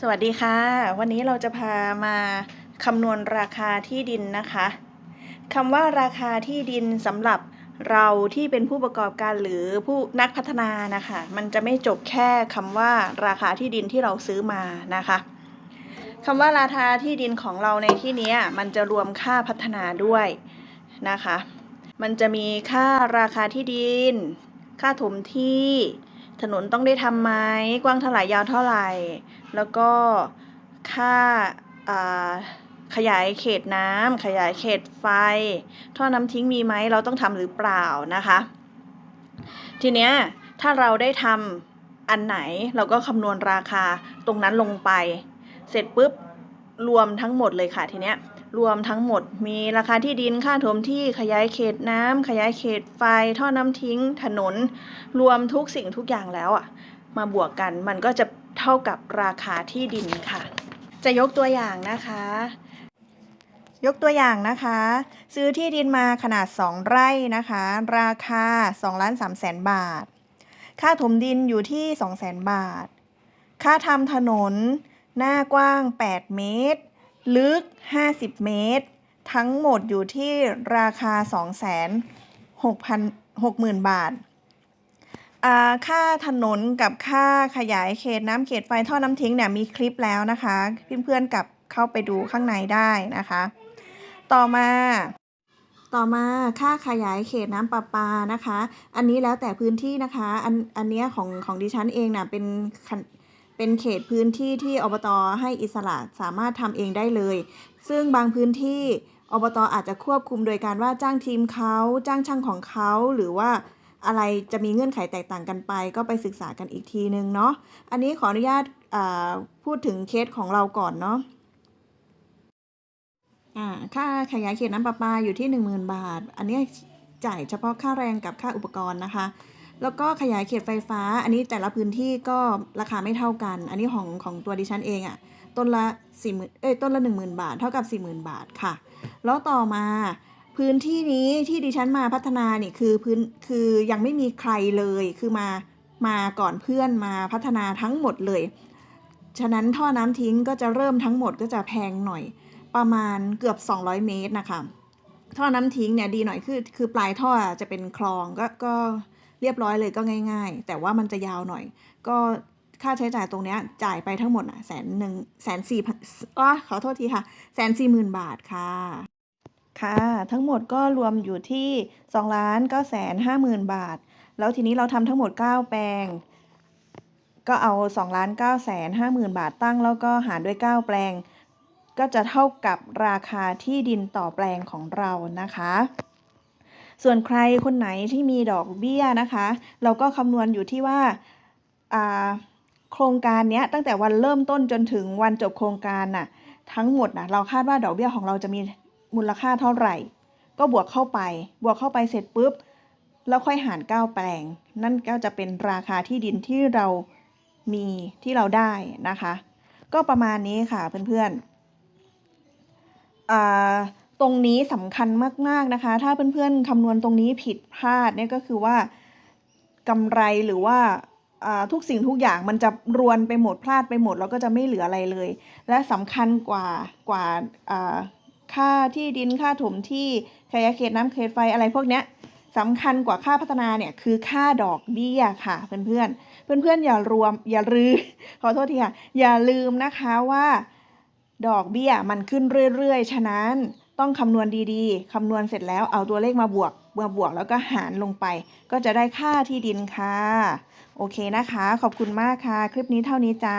สวัสดีค่ะ วันนี้เราจะพามาคำนวณราคาที่ดินนะคะคำว่าราคาที่ดินสำหรับเราที่เป็นผู้ประกอบการหรือผู้นักพัฒนานะคะ มันจะไม่จบแค่คำว่าราคาที่ดินที่เราซื้อมานะคะคำว่าราคาที่ดินของเราในที่นี้มันจะรวมค่าพัฒนาด้วยนะคะ มันจะมีค่าราคาที่ดิน ค่าถมที่ ถนนต้องได้ทำไหมกว้างเท่าไหร่ยาวเท่าไหร่ แล้วก็ค่าขยายเขตน้ำขยายเขตไฟ ท่อน้ำทิ้งมีไหมเราต้องทำหรือเปล่านะคะ ทีเนี้ยถ้าเราได้ทำอันไหนเราก็คำนวณราคาตรงนั้นลงไป เสร็จปุ๊บรวมทั้งหมดเลยค่ะทีเนี้ย รวมทั้งหมดมีราคาที่ดินค่าถมที่ขยายเขตน้ำขยายเขตไฟท่อน้ำทิ้ง ถนน รวมทุกสิ่งทุกอย่างแล้วอะ มาบวกกันมันก็จะเท่ากับราคาที่ดินค่ะ จะยกตัวอย่างนะคะ ยกตัวอย่างนะคะ ซื้อที่ดินมาขนาด 2 ไร่นะคะ ราคา2ล้าน3แสนบาท ค่าถมดินอยู่ที่2แสนบาท ค่าทำถนนหน้ากว้าง 8 เมตร ลึก 50 เมตร ทั้งหมดอยู่ที่ราคา 2 6 0 0 0 0 บาทอ่าค่าถนนกับค่าขยายเขตน้ำเขตไฟท่อน้ำทิ้งเนี่ยมีคลิปแล้วนะคะ เพื่อนๆกับเข้าไปดูข้างในได้นะคะ ต่อมาต่อมาค่าขยายเขตน้ำประปานะคะ อันนี้แล้วแต่พื้นที่นะคะ อันอันเนี้ยของของดิฉันเองน่ะเป็น เป็นเขตพื้นที่ที่อบตให้อิสระสามารถทำเองได้เลย ซึ่งบางพื้นที่อบตอาจจะควบคุมโดยการว่าจ้างทีมเขาจ้างช่างของเขาหรือว่าอะไรจะมีเงื่อนไขแตกต่างกันไป ก็ไปศึกษากันอีกทีนึงเนาะอันนี้ขออนุญาตพูดถึงเคสของเราก่อนเนาะค่าขยายเขตน้ำประปาอยู่ที่ 10,000 บาท อันนี้จ่ายเฉพาะค่าแรงกับค่าอุปกรณ์นะคะ แล้วก็ขยายเขตไฟฟ้า อันนี้แต่ละพื้นที่ก็ราคาไม่เท่ากัน อันนี้ของของตัวดิฉันเองอะ่ะต้นละ4 0,000เอ้ยต้นละ10,000บาทเท่ากับ40,000บาทค่ะ แล้วต่อมาพื้นที่นี้ที่ดิฉันมาพัฒนานี่คือพื้นคือยังไม่มีใครเลยคือมามาก่อนเพื่อนมาพัฒนาทั้งหมดเลย ฉะนั้นท่อน้ำทิ้งก็จะเริ่มทั้งหมดก็จะแพงหน่อย ประมาณเกือบ 200 เมตรนะคะท่อน้ำทิ้งเนี่ยดีหน่อยคือคือปลายท่อจะเป็นคลองก็ก็ รียบร้อยเลยก็ง่าย ๆ แต่ว่ามันจะยาวหน่อย ก็ค่าใช้จ่ายตรงเนี้ยจ่ายไปทั้งหมดอะแสนหนึ่งแสนสี่พันอ๋อขอโทษทีค่ะแสนสี่หมื่นบาทค่ะค่ะ ทั้งหมดก็รวมอยู่ที่2ล้าน9แสน5หมื่นบาท แล้วทีนี้เราทำทั้งหมด 9 แปลง ก็เอา2ล้าน9แสน5หมื่นบาทตั้งแล้วก็หารด้วย 9 แปลง ก็จะเท่ากับราคาที่ดินต่อแปลงของเรานะคะ ส่วนใครคนไหนที่มีดอกเบี้ยนะคะ เราก็คำนวณอยู่ที่ว่าโครงการนี้ตั้งแต่วันเริ่มต้นจนถึงวันจบโครงการน่ะทั้งหมดนะเราคาดว่าดอกเบี้ยของเราจะมีมูลค่าเท่าไหร่ ก็บวกเข้าไป บวกเข้าไปเสร็จปุ๊บแล้วค่อยหาร 9 แปลง นั่นก็จะเป็นราคาที่ดินที่เรามีที่เราได้นะคะ ก็ประมาณนี้ค่ะเพื่อนๆอ่า ตรงนี้สำคัญมาก ๆ นะคะ ถ้าเพื่อนๆคำนวณตรงนี้ผิดพลาดเนี่ยก็คือว่ากำไรหรือว่าทุกสิ่งทุกอย่างมันจะรวนไปหมดพลาดไปหมดแล้วก็จะไม่เหลืออะไรเลย และสำคัญกว่ากว่าค่าที่ดินค่าถมที่ขยายเขตน้ำเขตไฟอะไรพวกเนี้ยสำคัญกว่าค่าพัฒนาเนี่ยคือค่าดอกเบี้ยค่ะเพื่อนๆเพื่อนๆอย่ารวมอย่าลืมขอโทษทีค่ะอย่าลืมนะคะว่า ดอกเบี้ยมันขึ้นเรื่อยๆ ฉะนั้น ต้องคำนวณดีๆ คำนวณเสร็จแล้วเอาตัวเลขมาบวกเมาบวกแล้วก็หารลงไป ก็จะได้ค่าที่ดินค่ะ โอเคนะคะ ขอบคุณมากค่ะ คลิปนี้เท่านี้จ้า